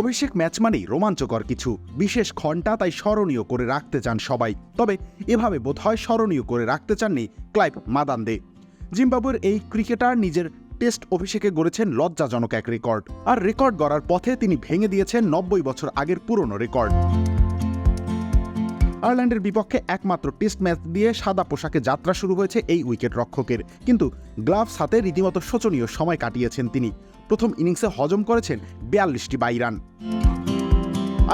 অভিষেক match মানেই রোমাঞ্চকর কিছু। বিশেষ ক্ষণটা তাই স্মরণীয় করে রাখতে চান সবাই। তবে এভাবে বোধহয় স্মরণীয় করে রাখতে চাননি ক্লাইভ মাদান্দে। জিম্বাবুয়ের এই ক্রিকেটার নিজের টেস্ট অভিষেকে গড়েছেন লজ্জাজনক এক রেকর্ড। আর রেকর্ড গড়ার পথে তিনি ভেঙে দিয়েছেন নব্বই বছর আগের পুরনো রেকর্ড। আয়ারল্যান্ডের বিপক্ষে একমাত্র টেস্ট ম্যাচ দিয়ে সাদা পোশাকে যাত্রা শুরু হয়েছে এই উইকেট রক্ষকের। কিন্তু গ্লাভস হাতে রীতিমতো শোচনীয় সময় কাটিয়েছেন তিনি। প্রথম ইনিংসে হজম করেছেন বিয়াল্লিশটি বাই রান।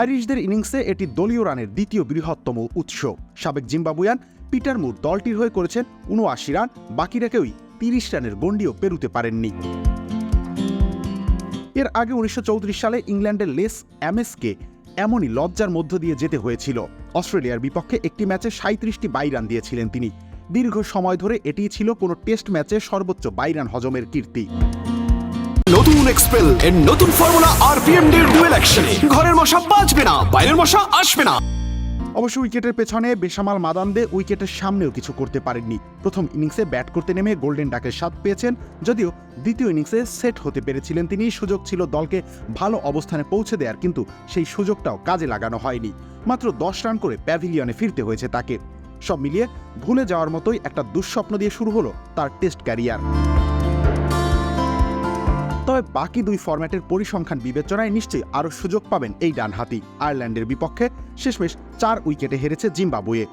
আইরিশদের ইনিংসে এটি দলীয় রানের দ্বিতীয় বৃহত্তম উৎস। সাবেক জিম্বাবুয়ান পিটার মুর দলটির হয়ে করেছেন উনআশি রান বাকিরা কেউই তিরিশ রানের গণ্ডিও পেরুতে পারেননি। এর আগে উনিশশো চৌত্রিশ সালে ইংল্যান্ডের লেস অ্যামেসকে এমনই লজ্জার মধ্য দিয়ে যেতে হয়েছিল। অস্ট্রেলিয়ার বিপক্ষে একটি ম্যাচে সাঁত্রিশটি বাই রান দিয়েছিলেন তিনি। দীর্ঘ সময় ধরে এটিই ছিল কোনো টেস্ট ম্যাচে সর্বোচ্চ বাই রান হজমের কীর্তি। নতুন এক্সপেল এর নতুন ফর্মুলা আরপিএম ডির ডুয়েল অ্যাকশনে ঘরের মশা বাঁচবে না, বাইরের মশা আসবে না। অবশ্য উইকেটের পেছনে বেসামাল মাদান্দে উইকেটের সামনেও কিছু করতে পারেননি। প্রথম ইনিংসে ব্যাট করতে নেমে গোল্ডেন ডাকের স্বাদ পেয়েছেন, যদিও দ্বিতীয় ইনিংসে সেট হতে পেরেছিলেন তিনি, সুযোগ ছিল দলকে ভালো অবস্থানে পৌঁছে দেওয়ার কিন্তু সেই সুযোগটাও কাজে লাগানো হয়নি। মাত্র দশ রান করে প্যাভিলিয়নে ফিরতে হয়েছে তাকে। সব মিলিয়ে ভুলে যাওয়ার মতোই একটা দুঃস্বপ্ন দিয়ে শুরু হলো তার টেস্ট ক্যারিয়ার। তবে বাকি দুই ফরম্যাটের পরিসংখ্যান বিবেচনায় নিশ্চয়ই আরও সুযোগ পাবেন এই ডানহাতি। আয়ারল্যান্ডের বিপক্ষে শেষমেশ চার উইকেটে হেরেছে জিম্বাবুয়ে।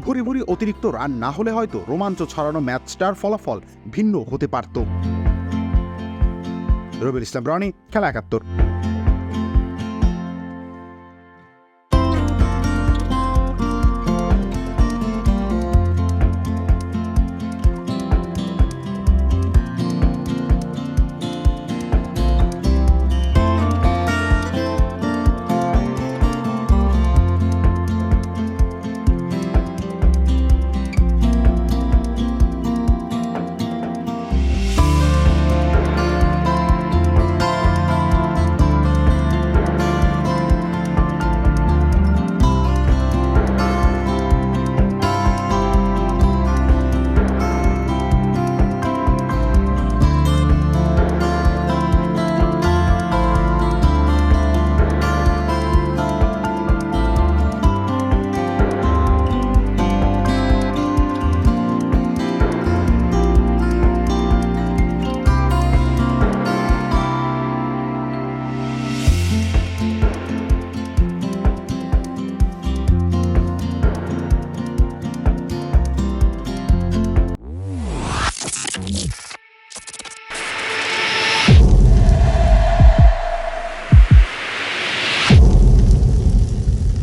ভুরি ভুরি অতিরিক্ত রান না হলে হয়তো রোমাঞ্চ ছড়ানো ম্যাচটার ফলাফল ভিন্ন হতে পারত। রবির ইসলাম রনি, খেলা একাত্তর।